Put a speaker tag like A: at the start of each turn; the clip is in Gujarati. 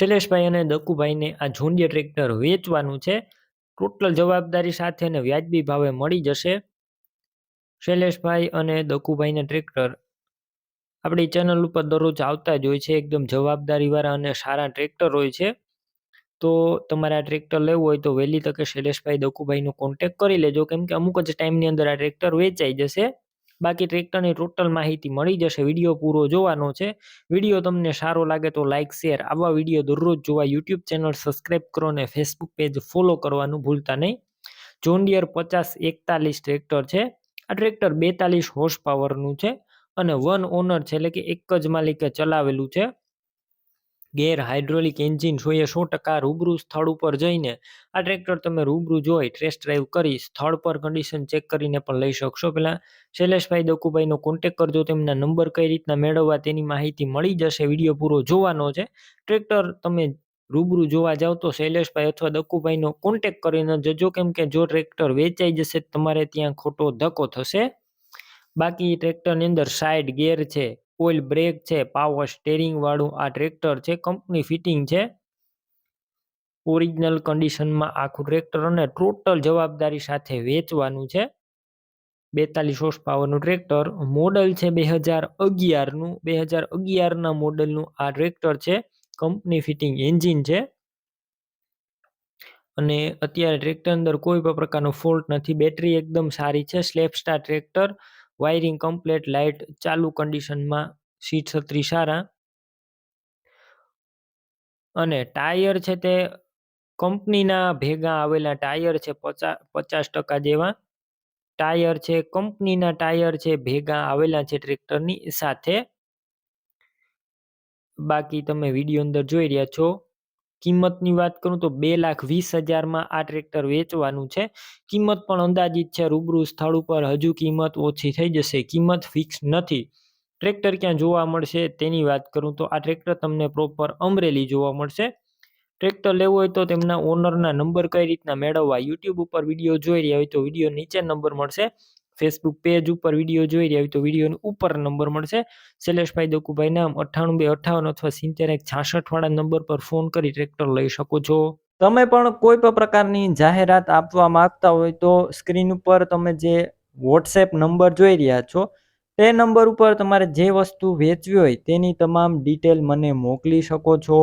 A: શૈલેષભાઈ અને દકુભાઈને આ જોન્ડિયર ટ્રેક્ટર વેચવાનું છે. ટોટલ જવાબદારી સાથે અને વ્યાજબી ભાવે મળી જશે. શૈલેષભાઈ અને દકુભાઈને ટ્રેક્ટર આપણી ચેનલ ઉપર દરરોજ આવતા જ હોય છે. એકદમ જવાબદારીવાળા અને સારા ટ્રેક્ટર હોય છે. તો તમારે આ ટ્રેક્ટર લેવું હોય તો વહેલી તકે શૈલેષભાઈ, દકુભાઈનો કોન્ટેક કરી લેજો. કેમ કે અમુક જ ટાઈમની અંદર આ ટ્રેક્ટર વેચાઈ જશે. બાકી ટ્રેક્ટરની ટોટલ માહિતી મળી જશે. વીડિયો પૂરો જોવાનો છે. વીડિયો તમને સારો લાગે તો લાઇક શેર આવા વીડિયો દરરોજ જોવા યુટ્યુબ ચેનલ સબસ્ક્રાઇબ કરો અને ફેસબુક પેજ ફોલો કરવાનું ભૂલતા નહીં. જોન્ડિયર પચાસ એકતાલીસ ટ્રેક્ટર છે. આ ટ્રેક્ટર બેતાલીસ હોર્સ પાવરનું છે અને વન ઓનર છે એટલે કે એક જ માલિકે ચલાવેલું છે. ગેર હાઇડ્રોલિક એન્જિન જોઈએ સો ટકા રૂબરૂ સ્થળ ઉપર જઈને આ ટ્રેક્ટર તમે રૂબરૂ જોઈ ટેસ્ટ ડ્રાઈવ કરી સ્થળ પર કન્ડિશન ચેક કરીને પણ લઈ શકશો. પહેલાં શૈલેષભાઈ દકુભાઈનો કોન્ટેક કરજો, તેમના નંબર કઈ રીતના મેળવવા તેની માહિતી મળી જશે. વીડિયો પૂરો જોવાનો છે. ટ્રેક્ટર તમે રૂબરૂ જોવા જાવ તો શૈલેષભાઈ અથવા દકુભાઈનો કોન્ટેક કરીને જજો. કેમ કે જો ટ્રેક્ટર વેચાઈ જશે તમારે ત્યાં ખોટો ધક્કો થશે. બાકી ટ્રેક્ટરની અંદર સાઈડ ગેર છે. ઓઇલ બ્રેક છે પાવર સ્ટેરિંગ વાળું આ ટ્રેક્ટર છે કંપની ફિટિંગ છે. ઓરિજિનલ કન્ડિશનમાં આખું ટ્રેક્ટર અને ટોટલ જવાબદારી સાથે વેચવાનું છે. બેતાલીસ હોર્સ પાવરનું ટ્રેક્ટર મોડલ છે બે હજાર અગિયારનું બે હજાર અગિયારના મોડલનું આ ટ્રેક્ટર છે કંપની ફિટિંગ એન્જિન છે. અને અત્યારે ટ્રેક્ટર અંદર કોઈ પણ પ્રકારનો ફોલ્ટ નથી બેટરી એકદમ સારી છે self start tractor wiring complete light ચાલુ કન્ડિશનમાં સીટ છત્રી સારા. અને ટાયર છે તે કંપનીના ભેગા આવેલા ટાયર છે પચાસ પચાસ ટકા જેવા. ટાયર છે, કંપનીના ટાયર છે, ભેગા આવેલા છે ટ્રેક્ટરની સાથે. બાકી તમે વીડિયો અંદર જોઈ રહ્યા છો. કિંમતની વાત કરું તો બે લાખ વીસ હજારમાં આ ટ્રેક્ટર વેચવાનું છે. કિંમત પણ અંદાજિત છે, રૂબરૂ સ્થળ ઉપર હજુ કિંમત ઓછી થઈ જશે, કિંમત ફિક્સ નથી. ટ્રેક્ટર ક્યાં જોવા મળશે તેની વાત કરું તો આ ટ્રેક્ટર તમને પ્રોપર અમરેલી જોવા મળશે. ટ્રેક્ટર લેવું હોય તો તેમના ઓનરના નંબર કઈ રીતના મેળવવા યુટ્યુબ ઉપર વીડિયો જોઈ રહ્યા હોય તો વીડિયો નીચે નંબર મળશે. ફેસબુક પેજ ઉપર વીડિયો જોઈ રહ્યા હોય તો વિડીયોનો ઉપર નંબર મળશે. શૈલેષભાઈ દકુભાઈ નામ અઠ્ઠાણું બે અઠ્ઠાવન અથવા સિત્તેર એક છાસઠ વાળા નંબર પર ફોન કરી ટ્રેક્ટર લઈ શકો છો. તમે પણ કોઈ પણ પ્રકારની જાહેરાત આપવા માંગતા હોય તો સ્ક્રીન ઉપર તમે જે વોટ્સએપ નંબર જોઈ રહ્યા છો, તે નંબર ઉપર તમારે જે વસ્તુ વેચવી હોય તેની તમામ ડિટેલ મને મોકલી શકો છો.